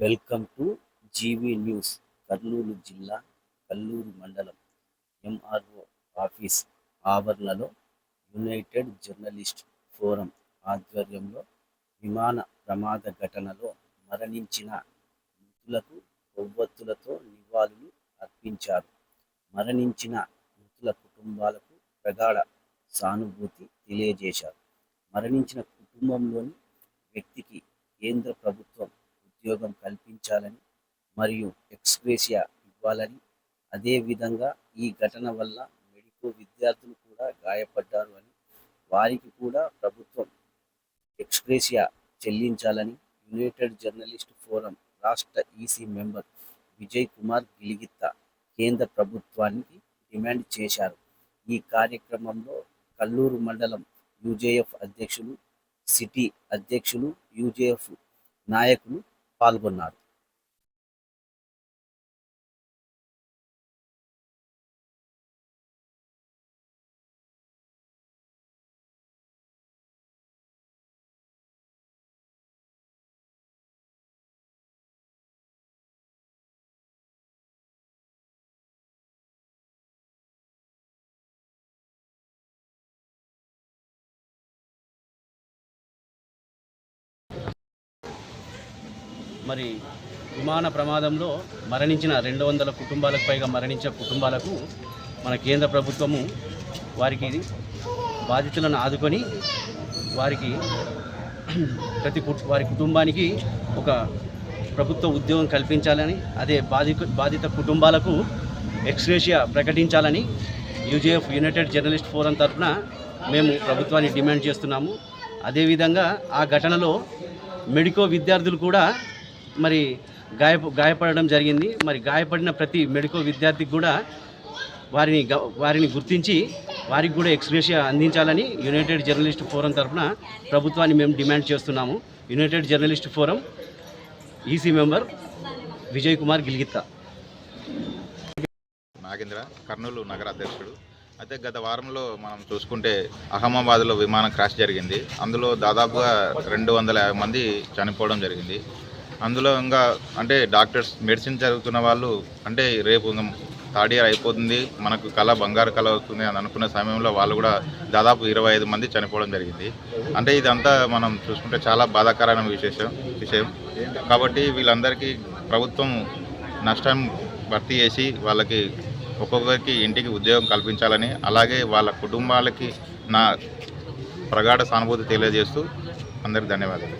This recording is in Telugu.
Welcome to GV news Kurnool జిల్లా కల్లూరు మండలం ఎంఆర్ఓ ఆఫీస్ ఆవరణలో యునైటెడ్ జర్నలిస్ట్ ఫోరం ఆధ్వర్యంలో విమాన ప్రమాద ఘటనలో మరణించిన మృతులకు కొవ్వొత్తులతో నివాళులు అర్పించారు. మరణించిన మృతుల కుటుంబాలకు ప్రగాఢ సానుభూతి తెలియజేశారు. మరణించిన కుటుంబంలోని వ్యక్తికి కేంద్ర ప్రభుత్వం ఉద్యోగం కల్పించాలని మరియు ఎక్స్గ్రేషియా ఇవ్వాలని. అదేవిధంగా ఈ ఘటన వల్ల మెడికో విద్యార్థులు కూడా గాయపడ్డారు అని వారికి కూడా ప్రభుత్వం ఎక్స్గ్రేషియా చెల్లించాలని యునైటెడ్ జర్నలిస్ట్ ఫోరం రాష్ట్ర ఈసీ మెంబర్ విజయ్ కుమార్ గిలిగిత్త కేంద్ర ప్రభుత్వానికి డిమాండ్ చేశారు. ఈ కార్యక్రమంలో కల్లూరు మండలం యూజేఎఫ్ అధ్యక్షులు సిటీ అధ్యక్షులు యూజేఎఫ్ నాయకులు పాల్గొన్నారు మరి విమాన ప్రమాదంలో మరణించిన రెండు వందల కుటుంబాలకు పైగా మరణించిన కుటుంబాలకు మన కేంద్ర ప్రభుత్వము వారికి బాధితులను ఆదుకొని వారికి ప్రతి వారి కుటుంబానికి ఒక ప్రభుత్వ ఉద్యోగం కల్పించాలని అదే బాధి బాధిత కుటుంబాలకు ఎక్స్గ్రేషియా ప్రకటించాలని యూజేఎఫ్ యునైటెడ్ జర్నలిస్ట్ ఫోరం తరఫున మేము ప్రభుత్వాన్ని డిమాండ్ చేస్తున్నాము. అదేవిధంగా ఆ ఘటనలో మెడికో విద్యార్థులు కూడా మరి గాయ గాయపడడం జరిగింది. మరి గాయపడిన ప్రతి మెడికో విద్యార్థికి కూడా వారిని వారిని గుర్తించి వారికి కూడా ఎక్స్గ్రేషియా అందించాలని యునైటెడ్ జర్నలిస్ట్ ఫోరం తరఫున ప్రభుత్వాన్ని మేము డిమాండ్ చేస్తున్నాము. United journalist forum EC member Vijay Kumar Gilgitta. Nagendra Kurnool నగర అధ్యక్షుడు. అయితే గత వారంలో మనం చూసుకుంటే అహ్మదాబాద్లో విమానం క్రాష్ జరిగింది. అందులో దాదాపుగా రెండు వందల యాభై మంది చనిపోవడం జరిగింది. అందులో ఇంకా అంటే డాక్టర్స్ మెడిసిన్ చదువుతున్న వాళ్ళు అంటే రేపు థర్డ్ ఇయర్ అయిపోతుంది మనకు కళ బంగారు కళ అవుతుంది అని అనుకున్న సమయంలో వాళ్ళు కూడా దాదాపు ఇరవై ఐదు మంది చనిపోవడం జరిగింది. అంటే ఇదంతా మనం చూసుకుంటే చాలా బాధాకరమైన విశేషం విషయం. కాబట్టి వీళ్ళందరికీ ప్రభుత్వం నష్టం భర్తీ చేసి వాళ్ళకి ఒక్కొక్కరికి ఇంటికి ఉద్యోగం కల్పించాలని అలాగే వాళ్ళ కుటుంబాలకి నా ప్రగాఢ సానుభూతి తెలియజేస్తూ అందరికి ధన్యవాదాలు.